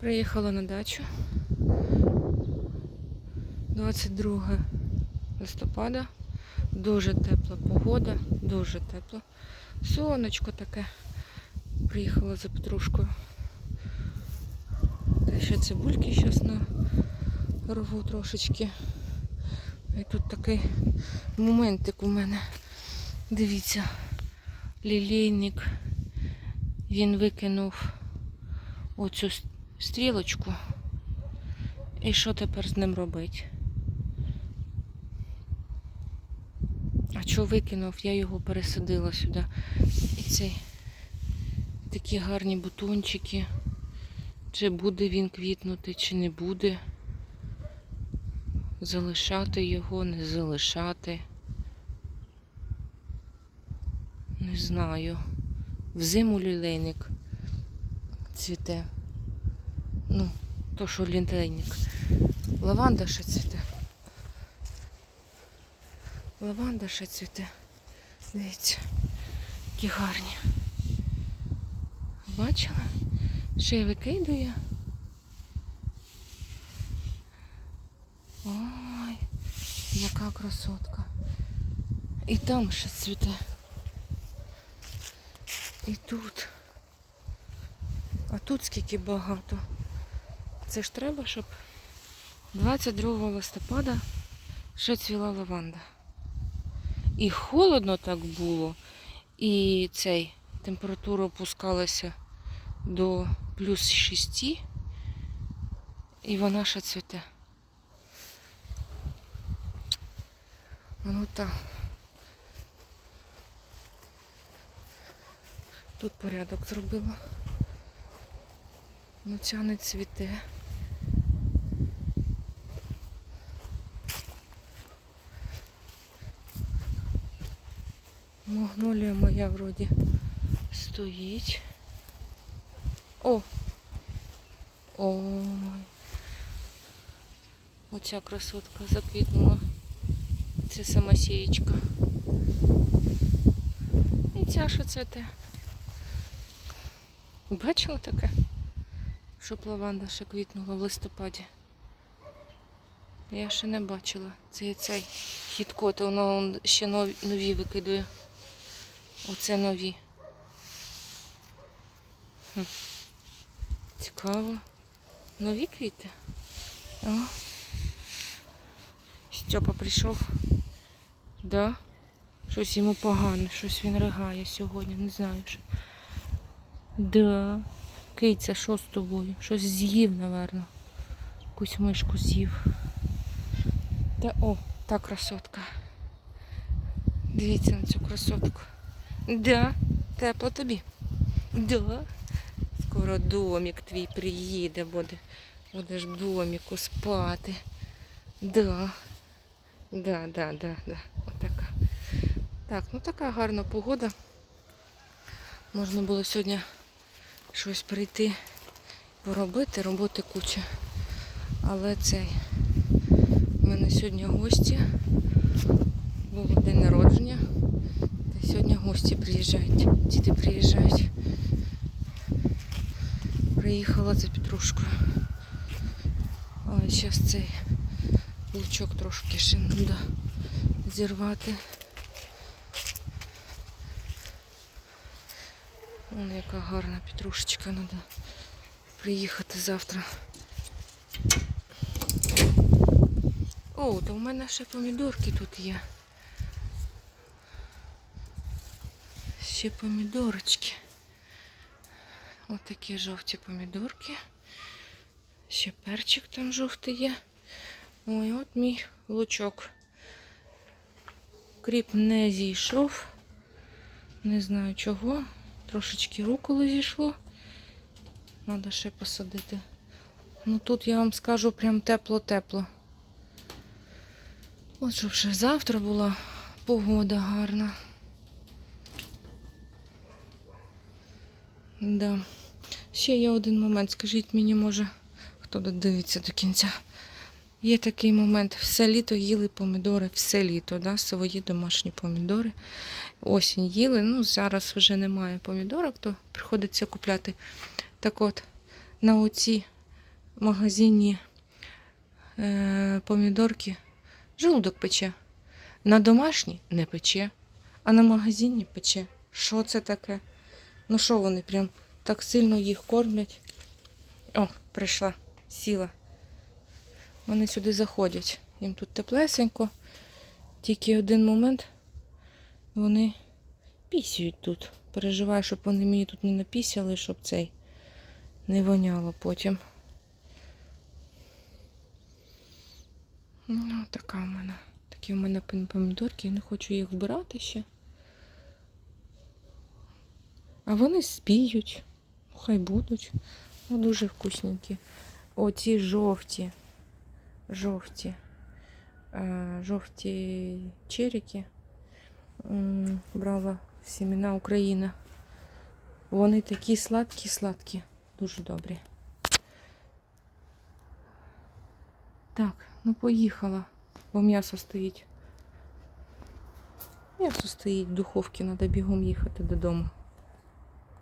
Приїхала на дачу. 22 листопада. Дуже тепла погода, дуже тепло. Сонечко таке. Приїхала за петрушкою. Та ще цибульки зараз на рву трошечки. І тут такий моментик у мене. Дивіться, лілейник. Він викинув оцю стрілочку. І що тепер з ним робити? А що викинув? Я його пересадила сюди. І цей такі гарні бутончики. Чи буде він квітнути, чи не буде. Залишати його, не залишати. Не знаю. Взиму лілейник цвіте. Ну, то, що лілейник. Лаванда ще цвіте. Лаванда ще цвіте. Дивіться, які гарні. Бачила? Ще й викидує. Ой, яка красотка. І там ще цвіте. І тут. А тут скільки багато. Це ж треба, щоб 22 листопада ще цвіла лаванда. І холодно так було, і цей температура опускалася до плюс 6, і вона ще цвіте. Ну так. Тут порядок зробила. Ну ця не цвіте. Магнолія моя вроді стоїть. О! Ой. Оця красотка заквітнула. Це самосієчка. І ця що це те? Бачила таке? Щоб лаванда ще квітнула в листопаді. Я ще не бачила. Це цей хіткот, воно ще нові викидує. Оце нові. Цікаво. Нові квіти. О. Стьопа прийшов. Да? Щось йому погано, щось він ригає сьогодні, не знаю що. Да. Киця, що з тобою? Щось з'їв, напевно. Якусь мишку з'їв. Та о, та красотка. Дивіться на цю красотку. Да, тепло тобі. Да. Скоро домик твій приїде, буде. Будеш в доміку спати. Да. Да, да, да, да. Отака. Так, ну така гарна погода. Можна було сьогодні щось прийти, поробити, роботи куча. Але цей. У мене сьогодні гості. Було день народження. Сьогодні гості приїжджають. Діти приїжджають. Приїхала за Петрушкою. Але зараз цей лучок трошки ще треба зірвати. Вон яка гарна петрушечка, треба приїхати завтра. О, то в мене ще помідорки тут є. Ще помідорочки. Ось такі жовті помідорки. Ще перчик там жовтий є. Ой, от мій лучок. Кріп не зійшов. Не знаю чого. Трошечки руколи зійшло. Треба ще посадити. Ну тут я вам скажу прям тепло-тепло. От щоб ще завтра була погода гарна. Да. Ще є один момент. Скажіть мені, може, хто дивиться до кінця. Є такий момент. Все літо їли помідори, все літо, да? свої домашні помідори. Осінь їли. Ну, зараз вже немає помідорок, то приходиться купляти. Так от, на оці магазині е, помідорки желудок пече. На домашній не пече, а на магазині пече. Що це таке? Ну що вони прям так сильно їх кормлять? О, прийшла, сіла. Вони сюди заходять. Їм тут теплесенько. Тільки один момент вони пісюють тут. Переживаю, щоб вони мені тут не напісяли, щоб цей не воняло потім. Ну, така в мене. Такі в мене пом- помідорки, я не хочу їх вбирати ще. А вони спіють. Хай будуть. Ну, дуже вкусненькі. Оці жовті. Жовті. Е, жовті черіки. Брала сімена Україна. Вони такі сладкі-сладкі. Дуже добрі. Так, ну поїхала, бо м'ясо стоїть. М'ясо стоїть в духовці, треба бігом їхати додому.